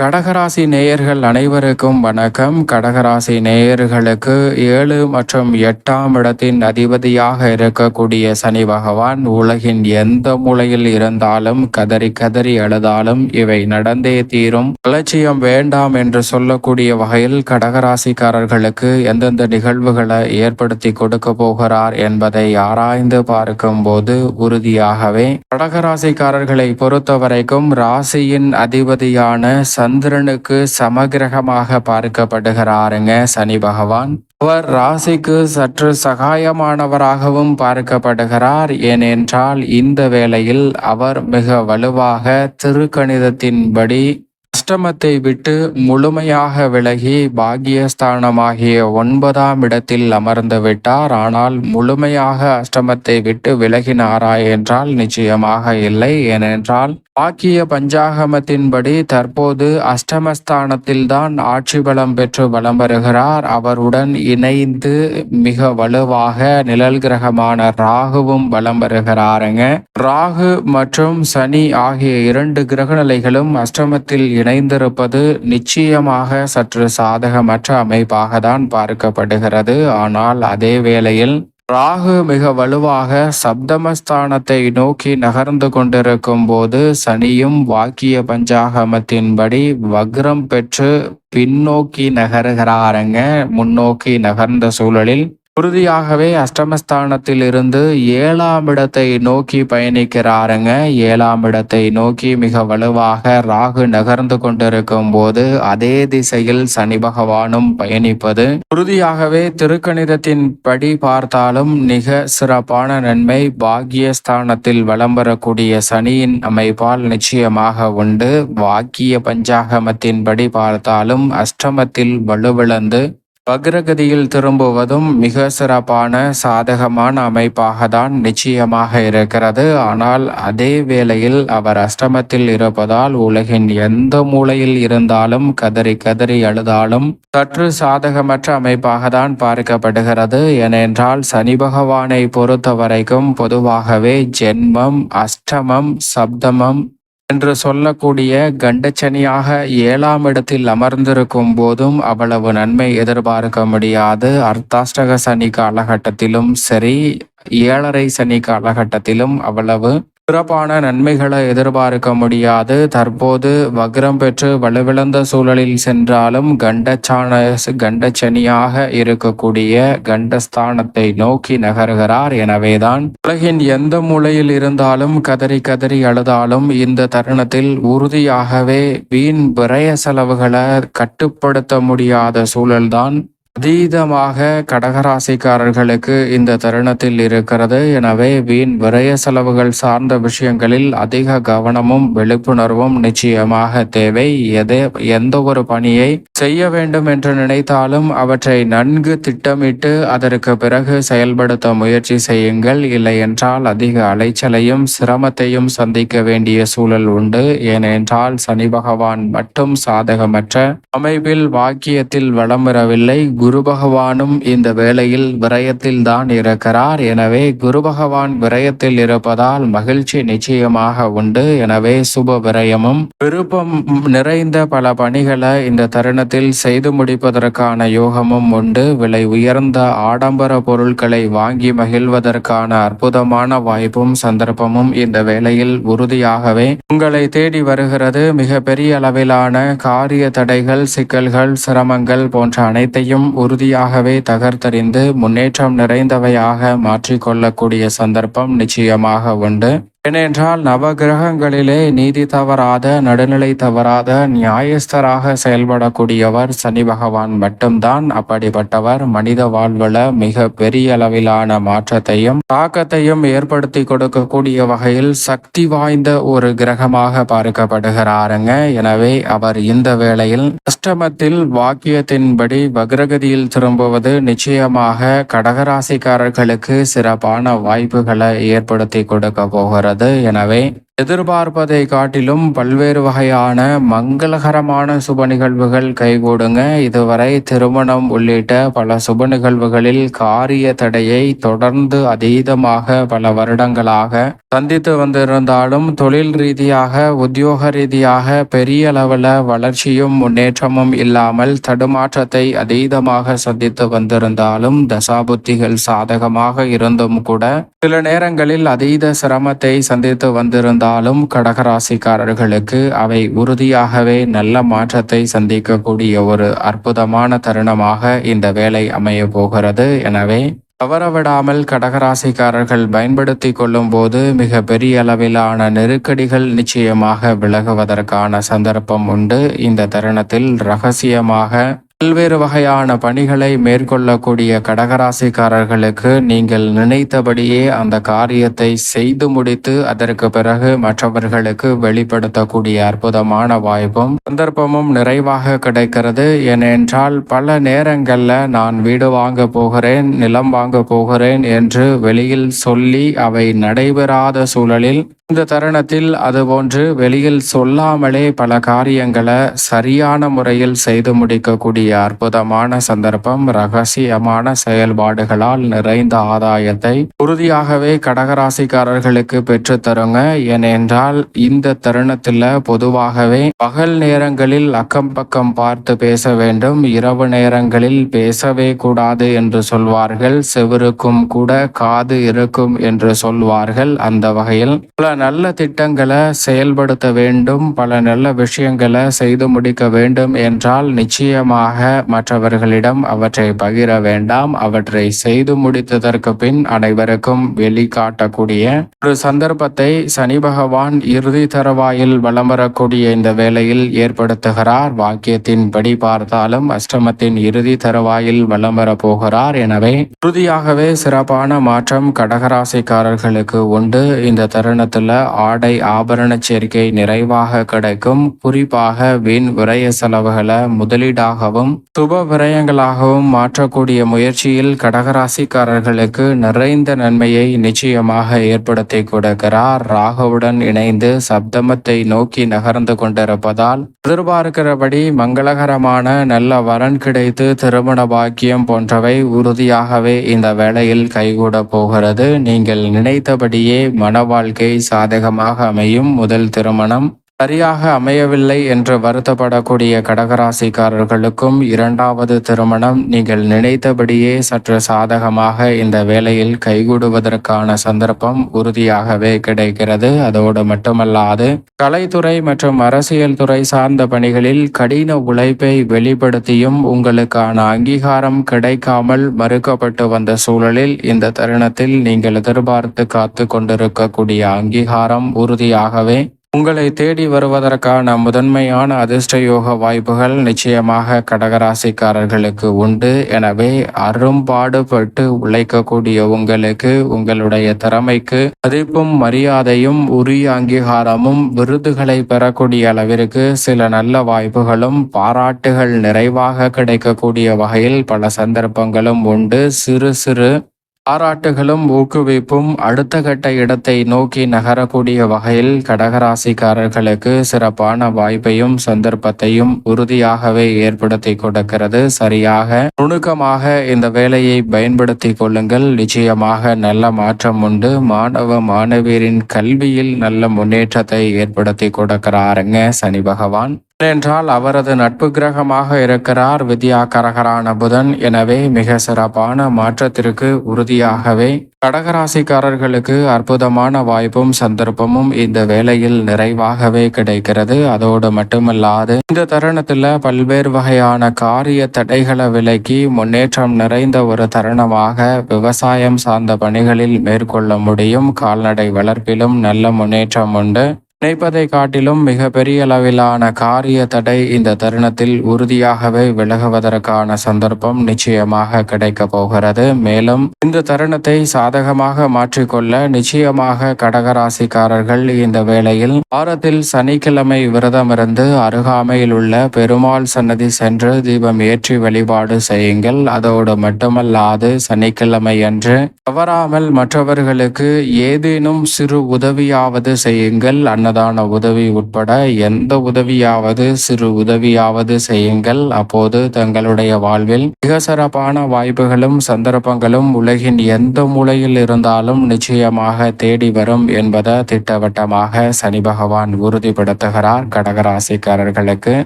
கடகராசி நேயர்கள் அனைவருக்கும் வணக்கம். கடகராசி நேயர்களுக்கு ஏழு மற்றும் எட்டாம் இடத்தின் அதிபதியாக இருக்கக்கூடிய சனி பகவான் உலகின் எந்த மூலையில் இருந்தாலும் கதறி கதறி அழுதாலும் இவை நடந்தே தீரும். அலட்சியம் வேண்டாம் என்று சொல்லக்கூடிய வகையில் கடகராசிக்காரர்களுக்கு எந்தெந்த நிகழ்வுகளை ஏற்படுத்தி கொடுக்க போகிறார் என்பதை ஆராய்ந்து பார்க்கும் போது உறுதியாகவே கடகராசிக்காரர்களை பொறுத்தவரைக்கும் ராசியின் அதிபதியான சந்திரனுக்கு சமகிரகமாக பார்க்கப்படுகிறாருங்க சனி பகவான். அவர் ராசிக்கு சற்று சகாயமானவராகவும் பார்க்கப்படுகிறார். ஏனென்றால் இந்த வேளையில் அவர் மிக வலுவாக திருக்கணிதத்தின்படி அஷ்டமத்தை விட்டு முழுமையாக விலகி பாகியஸ்தானமாகிய ஒன்பதாம் இடத்தில் அமர்ந்து விட்டார். ஆனால் முழுமையாக அஷ்டமத்தை விட்டு விலகினாரா என்றால் நிச்சயமாக இல்லை. ஏனென்றால் பாக்கிய பஞ்சாகமத்தின்படி தற்போது அஷ்டமஸ்தானத்தில்தான் ஆட்சி பலம் பெற்று வலம் வருகிறார். அவருடன் இணைந்து மிக வலுவாக நிழல் கிரகமான ராகுவும் வலம் வருகிறாருங்க. ராகு மற்றும் சனி ஆகிய இரண்டு கிரகநிலைகளும் அஷ்டமத்தில் இணைந்திருப்பது நிச்சயமாக சற்று சாதகமற்ற அமைப்பாக தான் பார்க்கப்படுகிறது. ஆனால் அதே வேளையில் ராகு மிக வலுவாக சப்தமஸ்தானத்தை நோக்கி நகர்ந்து கொண்டிருக்கும் போது சனியும் வாக்கிய பஞ்சாகமத்தின்படி வக்ரம் பெற்று பின்னோக்கி நகருகிறாருங்க. முன்னோக்கி நகர்ந்த சூழலில் உறுதியாகவே அஷ்டமஸ்தானத்தில் இருந்து ஏழாம் இடத்தை நோக்கி பயணிக்கிறாருங்க. ஏழாம் இடத்தை நோக்கி மிக வலுவாக ராகு நகர்ந்து கொண்டிருக்கும் போது அதே திசையில் சனி பகவானும் பயணிப்பது. உறுதியாகவே திருக்கணிதத்தின் படி பார்த்தாலும் மிக சிறப்பான நன்மை. பாக்கியஸ்தானத்தில் வலம் வரக்கூடிய சனியின் அமைப்பால் நிச்சயமாக உண்டு. வாக்கிய பஞ்சாகமத்தின்படி பார்த்தாலும் அஷ்டமத்தில் வலுவிழந்து வக்ரகதியில் திரும்புவதும் மிக சிறப்பான சாதகமான அமைப்பாக தான் நிச்சயமாக இருக்கிறது. ஆனால் அதே வேளையில் அவர் அஷ்டமத்தில் இருப்பதால் உலகின் எந்த மூலையில் இருந்தாலும் கதறி கதறி அழுதாலும் சற்று சாதகமற்ற அமைப்பாக தான் பார்க்கப்படுகிறது. ஏனென்றால் சனி பகவானை பொறுத்த வரைக்கும் பொதுவாகவே ஜென்மம் அஷ்டமம் சப்தமம் என்று சொல்லக்கூடிய கண்டச்சனியாக ஏழாம் இடத்தில் அமர்ந்திருக்கும் போதும் அவ்வளவு நன்மை எதிர்பார்க்க முடியாது. அர்த்தாஷ்டக சனி காலகட்டத்திலும் சரி ஏழரை சனி காலகட்டத்திலும் அவ்வளவு சிறப்பான நன்மைகளை எதிர்பார்க்க முடியாது. தற்போது வக்ரம் பெற்று வலுவிழந்த சூழலில் சென்றாலும் கண்டச்சான கண்டச்சனியாக இருக்கக்கூடிய கண்டஸ்தானத்தை நோக்கி நகர்கிறார். எனவேதான் உலகின் எந்த மூலையில் இருந்தாலும் கதறி கதறி அழுதாலும் இந்த தருணத்தில் உறுதியாகவே வீண் விரய செலவுகளை கட்டுப்படுத்த முடியாத சூழல்தான் அதீதமாக கடகராசிக்காரர்களுக்கு இந்த தருணத்தில் இருக்கிறது. எனவே வீண் விரய செலவுகள் சார்ந்த விஷயங்களில் அதிக கவனமும் விழிப்புணர்வும் நிச்சயமாக தேவை. எதே எந்த ஒரு பணியை செய்ய வேண்டும் என்று நினைத்தாலும் அவற்றை நன்கு திட்டமிட்டு அதற்கு பிறகு செயல்படுத்த முயற்சி செய்யுங்கள். இல்லை என்றால் அதிக அலைச்சலையும் சிரமத்தையும் சந்திக்க வேண்டிய சூழல் உண்டு. ஏனென்றால் சனி பகவான் மட்டும் சாதகமற்ற அமைப்பில் வாக்கியத்தில் வளம் வரவில்லை குரு பகவானும் இந்த வேளையில் விரயத்தில் தான் இருக்கிறார். எனவே குரு பகவான் விரயத்தில் இருப்பதால் மகிழ்ச்சி நிச்சயமாக உண்டு. எனவே சுப விரயமும் விருப்பம் நிறைந்த பல பணிகளை இந்த தருணத்தில் செய்து முடிப்பதற்கான யோகமும் உண்டு. விலை உயர்ந்த ஆடம்பர பொருட்களை வாங்கி மகிழ்வதற்கான அற்புதமான வாய்ப்பும் சந்தர்ப்பமும் இந்த வேளையில் உறுதியாகவே உங்களை தேடி வருகிறது. மிக பெரிய அளவிலான காரிய தடைகள் சிக்கல்கள் சிரமங்கள் போன்ற அனைத்தையும் உறுதியாகவே தகர்த்தறிந்து முன்னேற்றம் நிறைந்தவையாக மாற்றிக்கொள்ளக்கூடிய சந்தர்ப்பம் நிச்சயமாக உண்டு. ஏனென்றால் நவகிரகங்களிலே நீதி தவறாத நடுநிலை தவறாத நியாயஸ்தராக செயல்படக்கூடியவர் சனி பகவான் மட்டும்தான். அப்படிப்பட்டவர் மனித வாழ்வுல மிக பெரிய அளவிலான மாற்றத்தையும் தாக்கத்தையும் ஏற்படுத்தி கொடுக்கக்கூடிய வகையில் சக்தி வாய்ந்த ஒரு கிரகமாக பார்க்கப்படுகிறாருங்க. எனவே அவர் இந்த வேளையில் அஷ்டமத்தில் வாக்கியத்தின்படி வக்ரகதியில் திரும்புவது நிச்சயமாக கடகராசிக்காரர்களுக்கு சிறப்பான வாய்ப்புகளை ஏற்படுத்தி கொடுக்க போகிறது எனவே எதிர்பார்ப்பதை காட்டிலும் பல்வேறு வகையான மங்களகரமான சுப நிகழ்வுகள் கைகூடுங்க. இதுவரை திருமணம் உள்ளிட்ட பல சுப நிகழ்வுகளில் காரிய தடையை தொடர்ந்து அதீதமாக பல வருடங்களாக சந்தித்து வந்திருந்தாலும் தொழில் ரீதியாக உத்தியோக ரீதியாக பெரிய அளவில் வளர்ச்சியும் முன்னேற்றமும் இல்லாமல் தடுமாற்றத்தை அதீதமாக சந்தித்து வந்திருந்தாலும் தசாபுத்திகள் சாதகமாக இருந்தும் கூட சில நேரங்களில் அதீத சிரமத்தை சந்தித்து வந்திருந்தால் இருந்தாலும் கடகராசிக்காரர்களுக்கு அவை உறுதியாகவே நல்ல மாற்றத்தை சந்திக்கக்கூடிய ஒரு அற்புதமான தருணமாக இந்த வேலை அமைய போகிறது. எனவே தவறவிடாமல் கடகராசிக்காரர்கள் பயன்படுத்தி கொள்ளும் போது மிக பெரிய அளவிலான நெருக்கடிகள் நிச்சயமாக விலகுவதற்கான சந்தர்ப்பம் உண்டு. இந்த தருணத்தில் ரகசியமாக பல்வேறு வகையான பணிகளை மேற்கொள்ளக்கூடிய கடகராசிக்காரர்களுக்கு நீங்கள் நினைத்தபடியே அந்த காரியத்தை செய்து முடித்து அதற்கு பிறகு மற்றவர்களுக்கு வெளிப்படுத்தக்கூடிய அற்புதமான வாய்ப்பும் சந்தர்ப்பமும் நிறைவாக கிடைக்கிறது. ஏனென்றால் பல நேரங்களில் நான் வீடு வாங்க போகிறேன் நிலம் வாங்க போகிறேன் என்று வெளியில் சொல்லி அவை நடைபெறாத சூழலில் இந்த தருணத்தில் அதுபோன்று வெளியில் சொல்லாமலே பல காரியங்களை சரியான முறையில் செய்து முடிக்கக்கூடிய அற்புதமான சந்தர்ப்பம் ரகசியமான செயல்பாடுகளால் நிறைந்த ஆதாயத்தை உறுதியாகவே கடகராசிக்காரர்களுக்கு பெற்று தருங்க. ஏனென்றால் இந்த தருணத்தில் பொதுவாகவே பகல் நேரங்களில் அக்கம் பக்கம் பார்த்து பேச வேண்டும். இரவு நேரங்களில் பேசவே கூடாது என்று சொல்வார்கள். செவருக்கும் கூட காது இருக்கும் என்று சொல்வார்கள். அந்த வகையில் பல நல்ல திட்டங்களை செயல்படுத்த வேண்டும். பல நல்ல விஷயங்களை செய்து முடிக்க வேண்டும் என்றால் நிச்சயமாக மற்றவர்களிடம் அவற்றை பகிர வேண்டாம். அவற்றை செய்து முடித்ததற்கு பின் அனைவருக்கும் வெளிக்காட்டக்கூடிய ஒரு சந்தர்ப்பத்தை சனி பகவான் இறுதி தரவாயில் வலம் வரக்கூடிய இந்த வேளையில் ஏற்படுத்துகிறார். வாக்கியத்தின்படி பார்த்தாலும் அஷ்டமத்தின் இறுதி தரவாயில் வலம் வரப்போகிறார். எனவே உறுதியாகவே சிறப்பான மாற்றம் கடகராசிக்காரர்களுக்கு உண்டு. இந்த தருணத்தில் ஆடை ஆபரண சேர்க்கை நிறைவாக கிடைக்கும். குறிப்பாக வீண் விரய செலவுகளை முதலீடாகவும் சுப விரயங்களாகவும் மாற்றக்கூடிய முயற்சியில் கடகராசிக்காரர்களுக்கு நிறைந்த நன்மையை நிச்சயமாக ஏற்படுத்தி கொடுக்கிறார் ராகுவுடன் இணைந்து சப்தமத்தை நோக்கி நகர்ந்து கொண்டிருப்பதால் எதிர்பார்க்கிறபடி மங்களகரமான நல்ல வரன் கிடைத்து திருமண பாக்கியம் போன்றவை உறுதியாகவே இந்த வேளையில் கைகூட போகிறது. நீங்கள் நினைத்தபடியே மன வாழ்க்கை சாதகமாக அமையும். முதல் திருமணம் சரியாக அமையவில்லை என்று வருத்தப்படக்கூடிய கடகராசிக்காரர்களுக்கும் இரண்டாவது திருமணம் நீங்கள் நினைத்தபடியே சற்று சாதகமாக இந்த வேலையில் கைகூடுவதற்கான சந்தர்ப்பம் உறுதியாகவே கிடைக்கிறது. அதோடு மட்டுமல்லாது கலைத்துறை மற்றும் அரசியல் துறை சார்ந்த பணிகளில் கடின உழைப்பை வெளிப்படுத்தியும் உங்களுக்கான அங்கீகாரம் கிடைக்காமல் மறுக்கப்பட்டு வந்த சூழலில் இந்த தருணத்தில் நீங்கள் எதிர்பார்த்து காத்து கொண்டிருக்கக்கூடிய அங்கீகாரம் உறுதியாகவே உங்களை தேடி வருவதற்கான முதன்மையான அதிர்ஷ்ட யோக வாய்ப்புகள் நிச்சயமாக கடகராசிக்காரர்களுக்கு உண்டு. எனவே அரும்பாடுபட்டு உழைக்கக்கூடிய உங்களுக்கு உங்களுடைய திறமைக்கு மதிப்பும் மரியாதையும் உரிய அங்கீகாரமும் விருதுகளை பெறக்கூடிய அளவிற்கு சில நல்ல வாய்ப்புகளும் பாராட்டுகள் நிறைவாக கிடைக்கக்கூடிய வகையில் பல சந்தர்ப்பங்களும் உண்டு. சிறு சிறு பாராட்டுகளும் ஊக்குவிப்பும் அடுத்த கட்ட இடத்தை நோக்கி நகரக்கூடிய வகையில் கடகராசிக்காரர்களுக்கு சிறப்பான வாய்ப்பையும் சந்தர்ப்பத்தையும் உறுதியாகவே ஏற்படுத்தி கொடுக்கிறது. சரியாக நுணுக்கமாக இந்த வேலையை பயன்படுத்தி கொள்ளுங்கள். நிச்சயமாக நல்ல மாற்றம் உண்டு. மாணவ மாணவியரின் கல்வியில் நல்ல முன்னேற்றத்தை ஏற்படுத்தி கொடுக்கிறாருங்க சனி பகவான். என்றால் அவரது நட்பு கிரகமாக இருக்கிறார் வித்யாகரகரான புதன். எனவே மிக சிறப்பான மாற்றத்திற்கு உறுதியாகவே கடகராசிக்காரர்களுக்கு அற்புதமான வாய்ப்பும் சந்தர்ப்பமும் இந்த வேளையில் நிறைவாகவே கிடைக்கிறது. அதோடு மட்டுமல்லாது இந்த தருணத்துல பல்வேறு வகையான காரிய தடைகளை விலக்கி முன்னேற்றம் நிறைந்த ஒரு தருணமாக விவசாயம் சார்ந்த பணிகளில் மேற்கொள்ள முடியும். கால்நடை வளர்ப்பிலும் நல்ல முன்னேற்றம் உண்டு. நினைப்பதை காட்டிலும் மிக பெரிய அளவிலான காரிய தடை இந்த தருணத்தில் உறுதியாகவே விலகுவதற்கான சந்தர்ப்பம் நிச்சயமாக கிடைக்க போகிறது. மேலும் இந்த தருணத்தை சாதகமாக மாற்றிக்கொள்ள நிச்சயமாக கடகராசிக்காரர்கள் இந்த வேளையில் வாரத்தில் சனிக்கிழமை விரதம் இருந்து அருகாமையில் உள்ள பெருமாள் சன்னதி சென்று தீபம் ஏற்றி வழிபாடு செய்யுங்கள். அதோடு மட்டுமல்லாது சனிக்கிழமை அன்று தவறாமல் மற்றவர்களுக்கு ஏதேனும் சிறு உதவியாவது செய்யுங்கள். அன்னதான உதவி உட்பட எந்த உதவியாவது சிறு உதவியாவது செய்யுங்கள். அப்போது தங்களுடைய வாழ்வில் மிக சிறப்பான வாய்ப்புகளும் சந்தர்ப்பங்களும் உலகின் எந்த மூலையில் இருந்தாலும் நிச்சயமாக தேடி வரும் என்பதை திட்டவட்டமாக சனி பகவான் உறுதிப்படுத்துகிறார் கடகராசிக்காரர்களுக்கு.